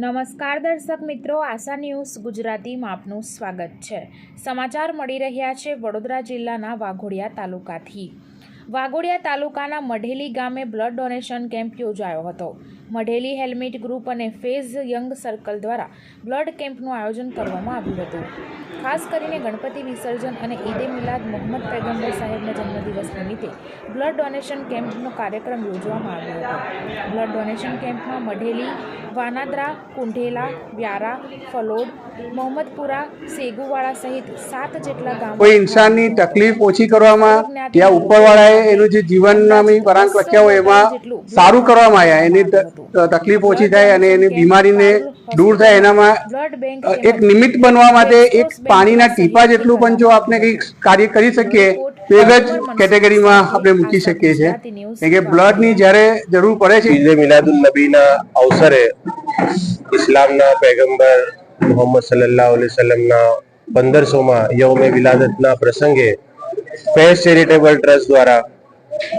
નમસ્કાર દર્શક મિત્રો, આશા ન્યૂઝ ગુજરાતીમાં આપનું સ્વાગત છે. સમાચાર મળી રહ્યા છે વડોદરા જિલ્લાના વાઘોડિયા તાલુકાથી. વાઘોડિયા તાલુકાના મઢેલી ગામે બ્લડ ડોનેશન કેમ્પ યોજાયો હતો. મઢેલી હેલ્મેટ ગ્રુપ અને ફેઝ યંગ સર્કલ દ્વારા બ્લડ કેમ્પનું આયોજન કરવામાં આવ્યું હતું. ખાસ કરીને ગણપતિ વિસર્જન અને ઈદે મિલાદ મોહમ્મદ પૈગંબર સાહેબના જન્મદિવસ નિમિત્તે બ્લડ ડોનેશન કેમ્પનો કાર્યક્રમ યોજવામાં આવ્યો હતો. બ્લડ ડોનેશન કેમ્પમાં મઢેલી વાનાદ્રા કુંઢેલા વ્યારા ફલોડ મોહમ્મદપુરા સેગુવાળા સહિત સાત જેટલા ગામ કોઈ ઇન્સાનની તકલીફ ઓછી કરવામાં યા ઉપરવાળાએ એનું જે જીવનનામી વરાંક લખ્યા હોય એમાં સારું કરવામાં આવ્યા. એની ત- તકલીફ ઓછી થાય અને એની બીમારીને દૂર થાય એનામાં બ્લડ બેંક અ, એક નિમિત્ત બનવા માટે એક પાણીના ટીપા જેટલું પણ જો આપણે કંઈક કાર્ય કરી શકીએ તો એક જ કેટેગરીમાં આપણે મૂકી શકીએ છીએ. કેમ કે બ્લડની જ્યારે જરૂર પડે છે ઈદે મિલાદુલ નબીના અવસરે ઇસ્લામના પેગમ્બર મોહમ્મદ સલ્લાહ અલૈહિ વસલ્લમના પંદરસોમાં યૌમે વિલાદતના પ્રસંગે ફેસ ચેરિટેબલ ટ્રસ્ટ દ્વારા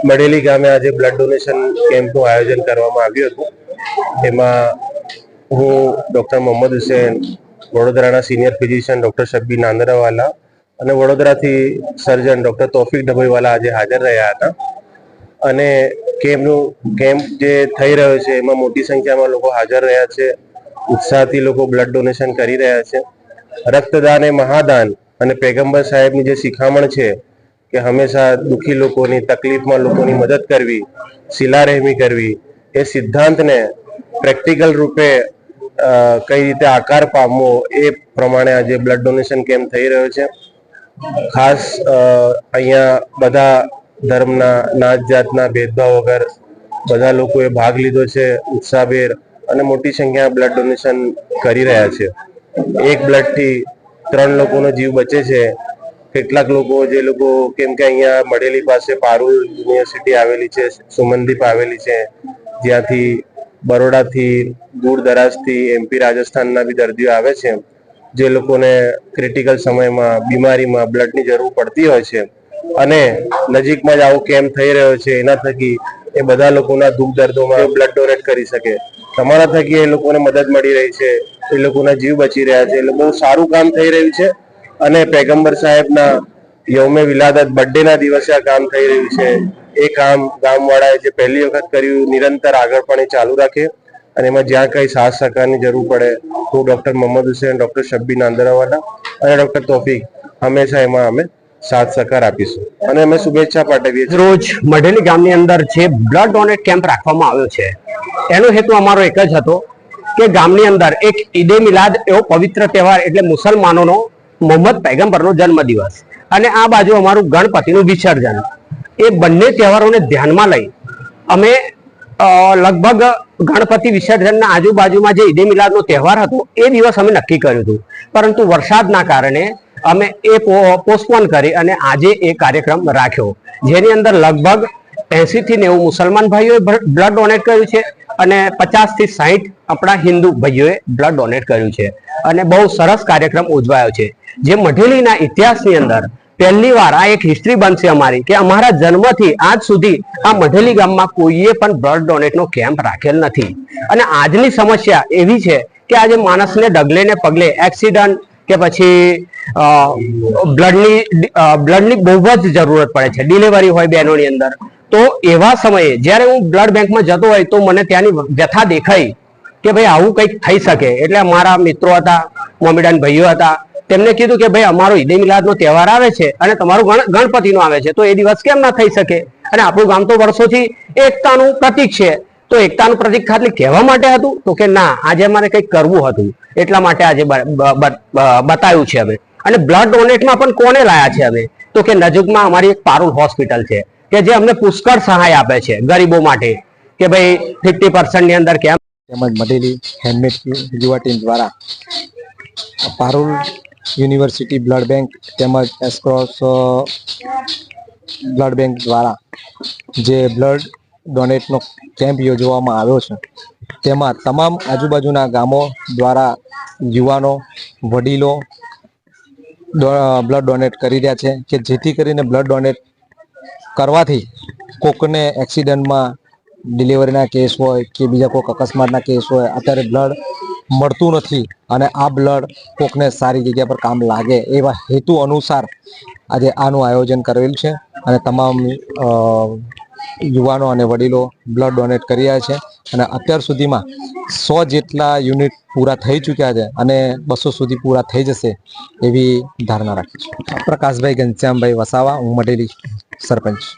મઢેલી ગામે આજે બ્લડ ડોનેશન કેમ્પનું આયોજન કરવામાં આવ્યું હતું. એમાં હું ડૉક્ટર મોહમ્મદ હુસેન, વડોદરાના senior physician doctor Shabbi Nandrawala અને વડોદરાથી સર્જન ડૉક્ટર તોફિક ડભોઈવાલા આજે હાજર રહ્યા હતા. અને કેમ્પનું કેમ્પ જે થઈ રહ્યો છે, એમાં મોટી સંખ્યામાં લોકો હાજર રહ્યા છે, ઉત્સાહથી લોકો બ્લડ ડોનેશન કરી રહ્યા છે. રક્તદાન એ મહાદાન અને પેગંબર સાહેબની જે શિખામણ છે કે હંમેશા દુઃખી લોકોની, તકલીફમાં લોકોની મદદ કરવી શિલારહેમી કરવી, એ સિદ્ધાંતને પ્રેક્ટિકલ રૂપે કઈ રીતે આકાર પામવો એ પ્રમાણે આજે બ્લડ ડોનેશન કેમ્પ થઈ રહ્યો છે. ખાસ અહીંયા બધા ધર્મના, નાત જાતના ભેદભાવ વગર બધા લોકોએ ભાગ લીધો છે, ઉત્સાહભેર અને મોટી સંખ્યામાં બ્લડ ડોનેશન કરી રહ્યા છે. એક બ્લડથી ત્રણ લોકોનો જીવ બચે છે. કેટલાક લોકો, જે લોકો કેમ કે અહીંયા મળેલી પાસે પારૂલ યુનિવર્સિટી આવેલી છે, સુમનદીપ આવેલી છે, જ્યાંથી બરોડાથી દૂર દરાજથી એમપી રાજસ્થાનના બી દર્દીઓ આવે છે, જે લોકોને ક્રિટિકલ સમયમાં, બીમારીમાં બ્લડની જરૂર પડતી હોય છે. અને નજીકમાં જ આવો કેમ્પ થઈ રહ્યો છે, એના થકી એ બધા લોકોના દુઃખ દર્દોમાં બ્લડ ડોનેટ કરી શકે. તમારા થકી એ લોકોને મદદ મળી રહી છે, એ લોકોના જીવ બચી રહ્યા છે એટલે બહુ સારું કામ થઈ રહ્યું છે અને પેગંબર સાહેબના યૌમે વિલાદત બર્થડેના દિવસે આ કામ થઈ રહ્યું છે. એ કામ ગામવાળાએ જે પહેલી વખત કર્યું, નિરંતર આગળ પણ એ ચાલુ રાખે અને એમાં જ્યાં કંઈ સાથ સહકારની જરૂર પડે, તો ડૉક્ટર મોહમ્મદ હુસેન, ડૉક્ટર શબ્બી નાંદરાવાલા અને ડૉક્ટર તોફિક હંમેશા એમાં અમે સાથ સહકાર આપીશું. અને અમે શુભેચ્છા પાઠવીએ રોજ મઢેલી ગામની અંદર જે બ્લડ ડોનેટ કેમ્પ રાખવામાં આવ્યો છે, એનો હેતુ અમારો એક જ હતો કે ગામની અંદર એક ઈદે મિલાદ એવો પવિત્ર તહેવાર એટલે મુસલમાનોનો મોહમ્મદ પૈગંબરનો જન્મદિવસ. અને આ બાજુ અમારું ગણપતિનું વિસર્જન. એ બંને તહેવારોને ધ્યાનમાં લઈ અમે લગભગ ગણપતિ વિસર્જનના આજુબાજુમાં જે ઈદે મિલાદનો તહેવાર હતો, એ દિવસ અમે નક્કી કર્યું હતું. પરંતુ વરસાદના કારણે અમે એ પોસ્ટપોન કરી અને આજે એ કાર્યક્રમ રાખ્યો. જેની અંદર લગભગ એસી થી નેવું મુસલમાન ભાઈઓએ બ્લડ ડોનેટ કર્યું છે અને પચાસથી સાહીઠ આપણા હિન્દુ ભાઈઓએ બ્લડ ડોનેટ કર્યું છે. અને બહુ સરસ કાર્યક્રમ ઉજવાયો છે. જે મઢેલીના ઇતિહાસની અંદર પહેલી વાર આ એક હિસ્ટ્રી બનશે અમારી કે અમારા જન્મથી આજ સુધી આ મઢેલી ગામમાં કોઈએ પણ બ્લડ ડોનેટનો કેમ્પ રાખેલ નથી. અને આજની સમસ્યા એવી છે કે આજે માણસને ડગલે ને પગલે એક્સિડન્ટ કે પછી બ્લડની બ્લડની બહુ જ જરૂરત પડે છે. ડિલિવરી હોય બહેનોની અંદર. તો એવા સમયે જ્યારે હું બ્લડ બેંકમાં જતો હોય તો મને ત્યાંની વ્યથા દેખાઈ કે ભાઈ આવું કંઈક થઈ શકે. એટલે મારા મિત્રો હતા, મોમેડાન ભાઈઓ હતા, તેમને કીધું કે ભાઈ અમારો ઈદે મિલાદનો તહેવાર આવે છે અને તમારું ગણ, ગણપતિનો આવે છે. તો એ દિવસ કેમ ના થઈ શકે? અને આપણું ગામ તો વર્ષોથી એકતાનું પ્રતીક છે. તો એકતાનું પ્રતીક ખાલી કહેવા માટે હતું? તો કે ના, આજે મારે કંઈક કરવું હતું. એટલા માટે આજે બતાવ્યું છે અમે અને બ્લડ ડોનેટમાં પણ કોને લાયા છે અમે તો કે નજીકમાં અમારી એક પારુલ હોસ્પિટલ છે. કે જે અમને પુષ્કળ સહાય આપે છે ગરીબો માટે, કે ભાઈ ફિફ્ટી પર્સન્ટની અંદર કેમ? તેમજ મઢેલી હેન્ડમેડ યુવા ટીમ દ્વારા પારુલ યુનિવર્સિટી બ્લડ બેંક તેમજ એસક્રોસ બ્લડ બેંક દ્વારા જે બ્લડ ડોનેટનો કેમ્પ યોજવામાં આવ્યો છે, તેમાં તમામ આજુબાજુના ગામો દ્વારા યુવાનો, વડીલો બ્લડ ડોનેટ કરી રહ્યા છે, કે જેથી કરીને બ્લડ ડોનેટ કરવાથી કોકને એક્સિડન્ટમાં ડિલિવરીના કેસ હોય કે બીજા કોઈક અકસ્માતના કેસ હોય, અત્યારે બ્લડ મળતું નથી અને આ બ્લડ કોકને સારી જગ્યા પર કામ લાગે એવા હેતુ અનુસાર આજે આનું આયોજન કરેલ છે અને તમામ યુવાનો અને વડીલો બ્લડ ડોનેટ કરી રહ્યા છે અને અત્યાર સુધીમાં સો જેટલા યુનિટ પૂરા થઈ ચૂક્યા છે અને બસો સુધી પૂરા થઈ જશે એવી ધારણા રાખી છે. પ્રકાશભાઈ ઘનશ્યામભાઈ વસાવા, હું મઢેલી सरपंच